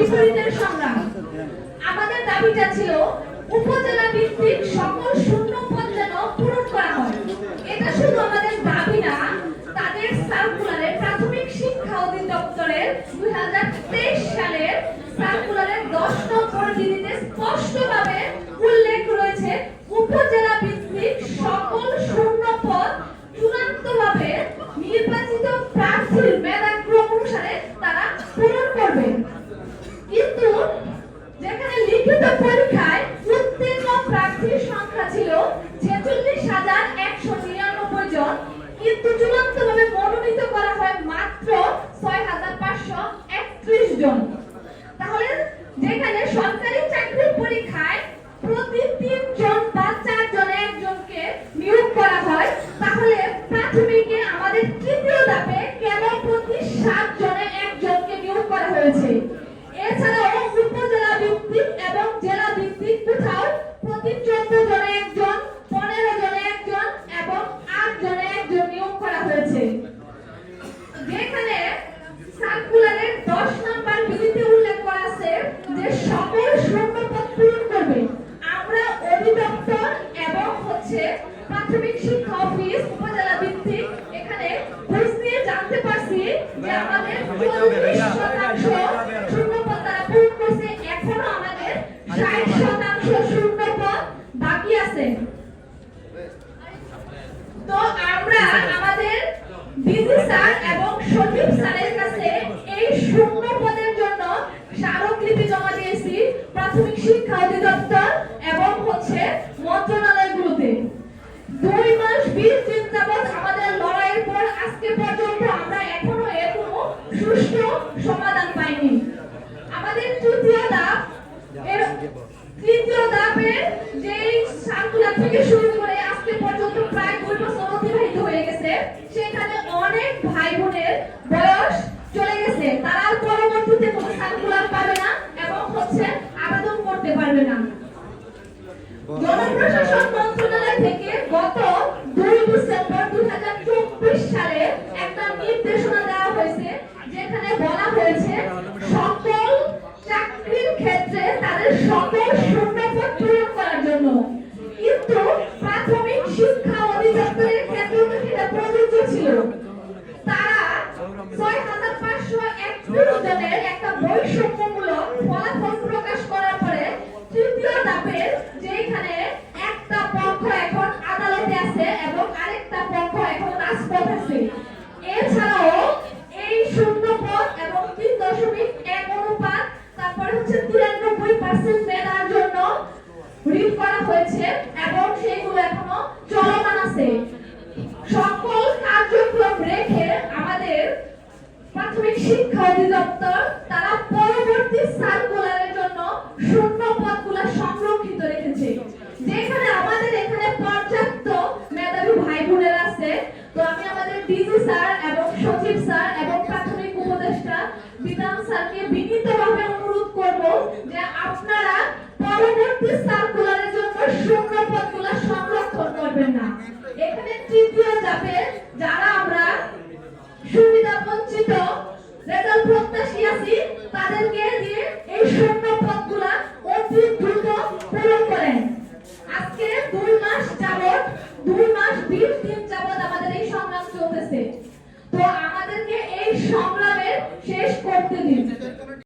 বিপরীতের সংগ্রাম। আমাদের দাবিটা ছিল উপজেলা ভিত্তিক সকল শূন্য পদ যেন পূরণ করা হয়। এটা শুধু আমাদের দাবি না, তাদের সার্কুলারে প্রাথমিক শিক্ষা অধিদপ্তরের দুই হাজার তেইশ সালের সার্কুলারের দশ নম্বর বিধিতে স্পষ্টভাবে উল্লেখ রয়েছে, উপজেলা ভিত্তিক সকল শূন্য পদ চূড়ান্তভাবে নির্বাচিত প্রার্থীর মেধাক্রম অনুসারে তারা পূরণ করবে কিন্তু যেখানে লিখিত পরীক্ষায় উত্তীর্ণ প্রার্থীর সংখ্যা ছিল ছেচল্লিশ হাজার একশো নিরানব্বই জন কিন্তু চূড়ান্তভাবে মনোনীত করা হয় মাত্র ছয় হাজার পাঁচশো একত্রিশ জন তাহলে যেখানে সরকারি চাকরির পরীক্ষায় প্রতি তিনজন বা চারজনে, একজনকে নিয়োগ করা হয়। তাহলে প্রাথমিকে আমাদের তৃতীয় ধাপে কেন প্রতি সাত শিক্ষা অফিস উপজেলা ভিত্তিক। এখানে খোঁজ নিয়ে জানতে পারছি যে আমাদের চল্লিশ শতাংশ শূন্যপদ তারা পূরণ করছে এখনও আমাদের ষাট শতাংশ শূন্যপদ বাকি আছে। তো আমরা আমাদের ডিসি স্যার এবং সচিব স্যারের কাছে এই শূন্য পদের জন্য স্মারকলিপি জমা দিয়েছি। প্রাথমিক শিক্ষা অধিদপ্তর এবং হচ্ছে মন্ত্রণালয়গুলোতে দুই মাস বিশ আমাদের লড়াইয়ের পর আজকে পর্যন্ত আমরা এখনও এর কোনো সুষ্ঠু সমাধান পাইনি। আমাদের তৃতীয় ধাপ তৃতীয় ধাপের যেই সার্কুলার থেকে শুরু করে আজকে পর্যন্ত প্রায় দুই হয়ে গেছে, সেখানে অনেক ভাই বোনের বয়স চলে গেছে। তারা পরবর্তীতে কোনো সার্কুলার ছিল তারা ছয় হাজার পাঁচশো একত্রিশ জনের একটা বৈষম্যমূলক ফলাফল প্রকাশ করার পরে তৃতীয় ধাপের যেখানে একটা পক্ষ এখন আদালতে আছে এবং আরেকটা পক্ষ এখন রাজপথ আছে এছাড়াও এই শূন্য পদ এবং তিন দশমিক এক অনুপাত তারপরে হচ্ছে তিরানব্বই পার্সেন্ট মেধার জন্য রিট করা হয়েছে এবং সেগুলো এখনও চলমান আছে সকল কার্যক্রম রেখে আমাদের প্রাথমিক শিক্ষা অধিদপ্তর তারা পরবর্তী সার্কুলারের জন্য শূন্য পদগুলো সংরক্ষিত রেখেছে। যেখানে আমাদের এখানে পর্যাপ্ত মেধাবী ভাই বোনের আছে, তো আমি আমাদের ডিজি স্যার এবং সচিব স্যার এবং প্রাথমিক উপদেষ্টা বিধান স্যারকে বিনীতভাবে অনুরোধ করব যে আপনারা পরবর্তী সার্কুলারের জন্য শূন্য পদগুলো সংরক্ষণ করবেন না। এখানে তৃতীয় ধাপে যারা আমরা সুবিধা বঞ্চিত রেজাল্ট প্রত্যাশী আছি তাদেরকে যে